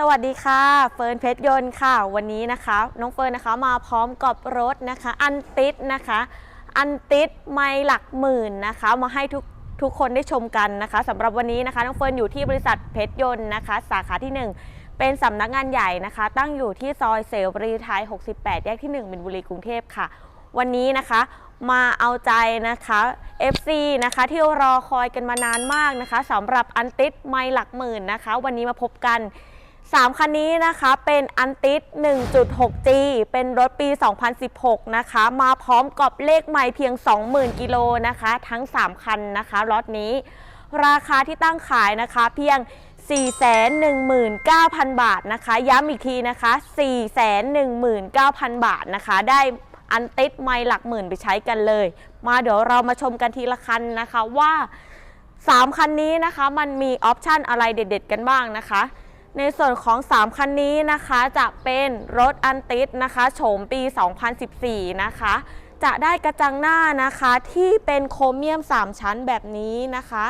สวัสดีค่ะ เฟิร์นเพชรยนต์ค่ะ วันนี้นะคะ น้องเฟิร์นนะคะมาพร้อมกับรถนะคะ อันติดนะคะ อันติดไม่หลักหมื่นนะคะ มาให้ทุกทุกคนได้ชมกันนะคะสำหรับวันนี้นะคะ น้องเฟิร์นอยู่ที่บริษัทเพชรยนต์นะคะ สาขาที่ 1 เป็นสำนักงานใหญ่นะคะ ตั้งอยู่ที่ซอยเสรีไทย 68 แยกที่1บินบุรีกรุงเทพค่ะ วันนี้นะคะมาเอาใจนะคะ FC นะคะที่รอคอยกันมานานมากนะคะสำหรับอันติดไม่หลักหมื่นนะคะ วันนี้มาพบกัน 3 คันนี้นะคะเป็นอันติด 1.6G เป็นรถปี 2016 นะคะ มาพร้อมกับเลขไม่เพียง 20,000 กิโลนะคะ ทั้ง 3 คันนะคะรถนี้ ราคาที่ตั้งขายนะคะเพียง 419,000 บาทนะคะ ย้ำอีกทีนะคะ 419,000 บาทนะคะ ได้อันติดไม่หลักหมื่นไปใช้กันเลย มาเดี๋ยวเรามาชมกันทีละคันนะคะว่า 3 คันนี้นะคะมันมีออปชันอะไรเด็ด ๆ กันบ้างนะคะ ในส่วนของ 3 คันนี้นะคะจะเป็นรถอันติสนะคะโฉมปี 2014 นะคะ จะได้กระจังหน้านะคะที่เป็นโครเมียม 3 ชั้นแบบนี้นะคะ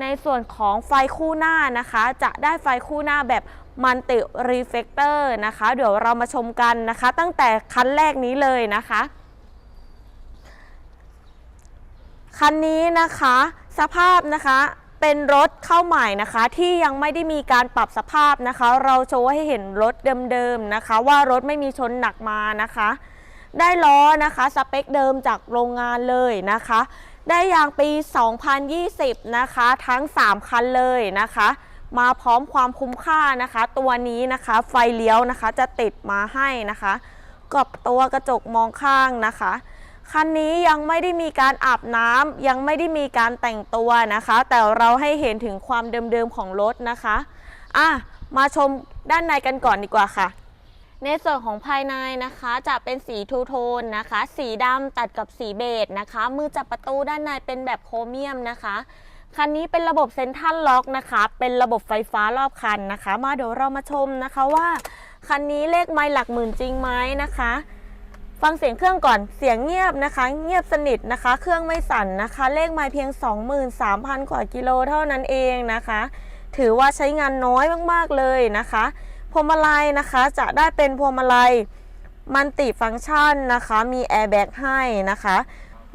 ในส่วนของไฟคู่หน้านะคะ จะได้ไฟคู่หน้าแบบมันติรีเฟกเตอร์นะคะ เดี๋ยวเรามาชมกันนะคะ ตั้งแต่คันแรกนี้เลยนะคะคันนี้นะคะ สภาพนะคะ เป็นรถเข้าใหม่นะคะ ที่ยังไม่ได้มีการปรับสภาพนะคะ เราโชว์ให้เห็นรถเดิมๆนะคะ ว่ารถไม่มีชนหนักมานะคะ ได้ล้อนะคะสเปคเดิมจากโรงงานเลยนะคะ ได้ยางปี 2020 นะคะ ทั้ง 3 คันเลยนะคะ มาพร้อมความคุ้มค่านะคะ ตัวนี้นะคะไฟเลี้ยวนะคะจะติดมาให้นะคะกับตัวกระจกมองข้างนะคะ คันนี้ยังไม่ได้มีการอาบน้ำยังไม่ได้มีการแต่งตัวนะคะ แต่เราให้เห็นถึงความเดิมๆของรถนะคะอะมาชมด้านในกันก่อนดีกว่าค่ะ ในส่วนของภายในนะคะจะเป็นสีทูโทนนะคะ สีดำตัดกับสีเบจนะคะ มือจับประตูด้านในเป็นแบบโครเมียมนะคะคันนี้เป็นระบบเซ็นทรัลล็อกนะคะ เป็นระบบไฟฟ้ารอบคันนะคะ มาเดี๋ยวเรามาชมนะคะว่า คันนี้เลขไมล์หลักหมื่นจริงไหมนะคะ ฟังเสียงเครื่องก่อนเสียงเงียบนะคะ เงียบสนิทนะคะ เครื่องไม่สั่นนะคะ เลขไม้เพียง 23,000 กว่ากิโลเท่านั้นเองนะคะ ถือว่าใช้งานน้อยมากๆเลยนะคะพวงมาลัยนะคะจะได้เป็นพวงมาลัยมันติฟังก์ชันนะคะ มีแอร์แบ็กให้นะคะ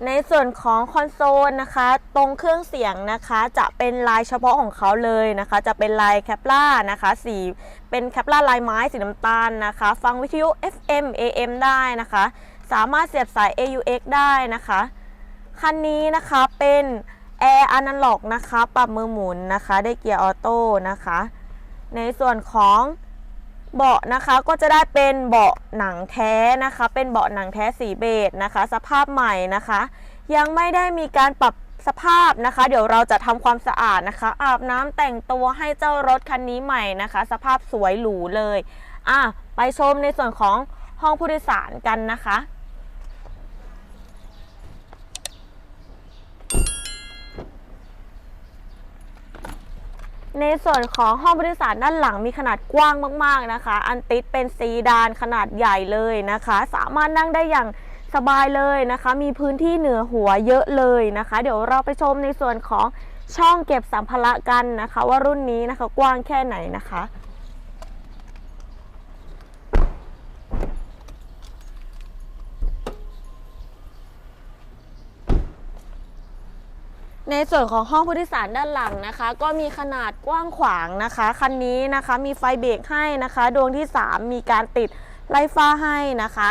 ในส่วนของคอนโซลนะคะ ตรงเครื่องเสียงนะคะ จะเป็นลายเฉพาะของเขาเลยนะคะ จะเป็นลายแคปล่านะคะ สีเป็นแคปล่าลายไม้สีน้ำตาลนะคะ ฟังวิทยุ FM AM ได้นะคะ สามารถเสียบสาย AUX ได้นะคะ คันนี้นะคะเป็นแอร์อนาล็อกนะคะ ปรับมือหมุนนะคะ ได้เกียร์ออโต้นะคะ ในส่วนของ เบาะนะคะก็จะได้เป็นเบาะหนังแท้นะคะ เป็นเบาะหนังแท้สีเบจนะคะ สภาพใหม่นะคะ ยังไม่ได้มีการปรับสภาพนะคะ เดี๋ยวเราจะทำความสะอาดนะคะ อาบน้ำแต่งตัวให้เจ้ารถคันนี้ใหม่นะคะ สภาพสวยหรูเลยอะไปชมในส่วนของห้องผู้โดยสารกันนะคะ ในส่วนของห้องบริษัทด้านหลังมีขนาดกว้างมากๆนะคะ อันติดเป็นซีดานขนาดใหญ่เลยนะคะ สามารถนั่งได้อย่างสบายเลยนะคะ มีพื้นที่เหนือหัวเยอะเลยนะคะ เดี๋ยวเราไปชมในส่วนของช่องเก็บสัมภาระกันนะคะ ว่ารุ่นนี้นะคะกว้างแค่ไหนนะคะ ในส่วนของห้องผู้โดยสารด้านหลังนะคะ ก็มีขนาดกว้างขวางนะคะคันนี้นะคะมีไฟเบรกให้นะคะดวงที่ 3 มีการติดไล่ฟ้าให้นะคะ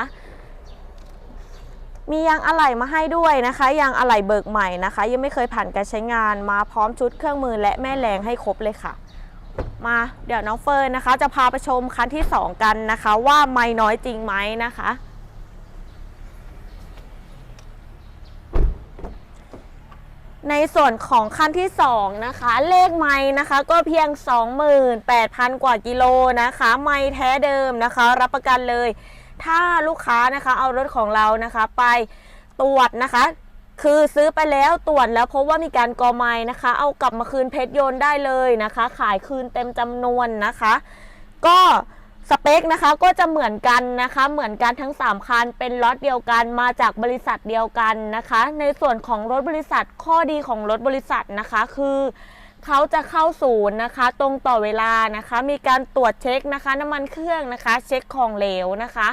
มียางอะไหล่มาให้ด้วยนะคะยางอะไหล่เบิกใหม่นะคะ ยังไม่เคยผ่านการใช้งานมาพร้อมชุดเครื่องมือและแม่แรงให้ครบเลยค่ะ มาเดี๋ยวน้องเฟิร์นนะคะ จะพาไปชมคันที่ 2 กันนะคะ ว่าไม่น้อยจริงไหมนะคะ ในส่วนของคันที่ 2 นะคะ เลขไม้นะคะก็เพียง 28,000 กว่ากิโลนะคะ ไม้แท้เดิมนะคะ รับประกันเลย ถ้าลูกค้านะคะเอารถของเรานะคะไปตรวจนะคะ คือซื้อไปแล้วตรวจแล้วพบว่ามีการกอไม้นะคะ เอากลับมาคืนเพชรโยนได้เลยนะคะ ขายคืนเต็มจำนวนนะคะ ก็ สเปคนะคะก็จะเหมือนกันนะคะเหมือนกันทั้ง 3 คันเป็นล็อเดียวกันมาจากบริษัทเดียวกันนะคะ ในส่วนของรถบริษัทข้อดีของรถบริษัทนะคะคือเขาจะเข้าศูนย์นะคะ ตรงต่อเวลานะคะ มีการตรวจเช็คนะคะ น้ำมันเครื่องนะคะ เช็คของเหลวนะคะ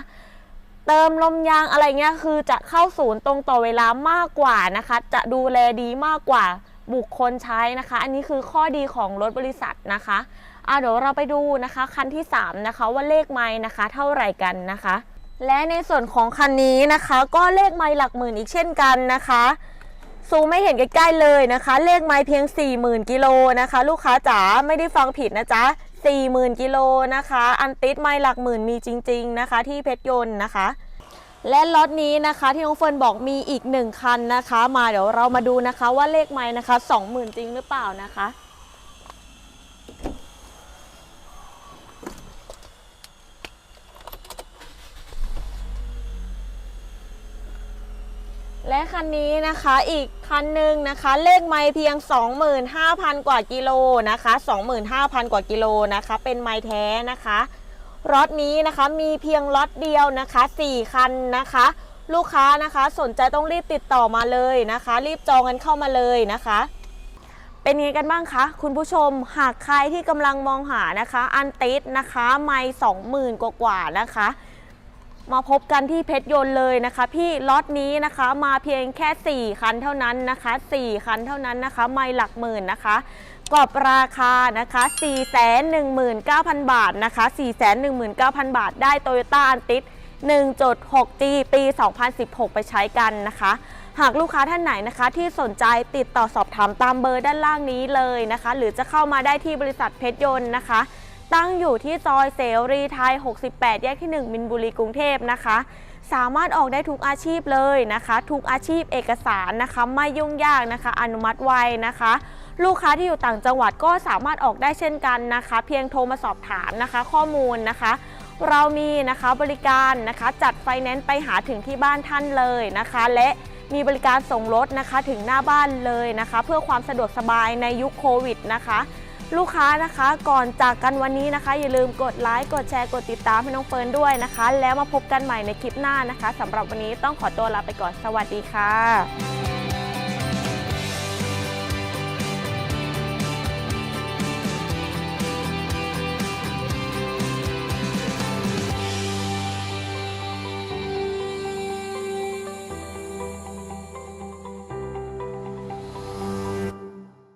เติมลมยางอะไรเงี้ยคือจะเข้าศูนย์ตรงต่อเวลามากกว่านะคะ จะดูแลดีมากกว่าบุคคลใช้นะคะ อันนี้คือข้อดีของรถบริษัทนะคะ อะเดี๋ยวเราไปดูนะคะคันที่ 3 นะคะว่าเลขไม้นะคะ เท่าไหร่กันนะคะ และในส่วนของคันนี้นะคะ ก็เลขไม้หลักหมื่นอีกเช่นกันนะคะซูมไม่เห็นใกล้ๆเลยนะคะ เลขไม้เพียง 40,000กิโลนะคะ ลูกค้าจ๋าไม่ได้ฟังผิดนะจ๊ะ40,000กิโลนะคะ อันติดไม้หลักหมื่นมีจริง ๆนะคะ ที่เพชรยนต์นะคะ และล็อตนี้นะคะที่น้องเฟิร์นบอกมีอีกหนึ่งคันนะคะ มาเดี๋ยวเรามาดูนะคะว่าเลขไม้นะคะ 20,000 จริงหรือเปล่านะคะ คันนี้นะคะอีกคันหนึ่งนะคะ เลขไม้เพียง 25,000 กว่ากิโลนะคะ 25,000 กว่ากิโลนะคะ เป็นไม้แท้นะคะรถนี้นะคะมีเพียงล็อตเดียวนะคะ 4 คันนะคะ ลูกค้านะคะสนใจต้องรีบติดต่อมาเลยนะคะ รีบจองกันเข้ามาเลยนะคะเป็นไงกันบ้างคะคุณผู้ชมหากใครที่กำลังมองหานะคะ อันติดนะคะ ไม่สองหมื่นกว่าๆนะคะ มาพบกันที่เพชรยนต์เลยนะคะ พี่ล็อตนี้นะคะมาเพียงแค่ 4 คันเท่านั้นนะคะ 4 คันเท่านั้นนะคะ ไม่หลักหมื่นนะคะกรอบราคานะคะ 419,000 บาทนะคะ 419,000 บาท ได้ Toyota a n t i 1.6G ปี 2016 ไปใช้กันนะคะ หากลูกค้าท่านไหนนะคะ ที่สนใจติดต่อสอบถามตามเบอร์ด้านล่างนี้เลยนะคะ หรือจะเข้ามาได้ที่บริษัทเพชรยนต์นะคะ ตั้งอยู่ที่ซอยเสรีไทย 68 แยกที่ 1 มินบุรีกรุงเทพนะคะ สามารถออกได้ทุกอาชีพเลยนะคะ ทุกอาชีพเอกสารนะคะ ไม่ยุ่งยากนะคะ อนุมัติไวนะคะ ลูกค้าที่อยู่ต่างจังหวัดก็สามารถออกได้เช่นกันนะคะ เพียงโทรมาสอบถามนะคะ ข้อมูลนะคะเรามีนะคะบริการนะคะจัดไฟแนนซ์ไปหาถึงที่บ้านท่านเลยนะคะ และมีบริการส่งรถนะคะถึงหน้าบ้านเลยนะคะ เพื่อความสะดวกสบายในยุคโควิดนะคะ ลูกค้านะคะก่อนจากกันวันนี้นะคะ อย่าลืมกดไลค์กดแชร์กดติดตามให้น้องเฟิร์นด้วยนะคะ แล้วมาพบกันใหม่ในคลิปหน้านะคะสำหรับวันนี้ต้องขอตัวลาไปก่อนสวัสดีค่ะ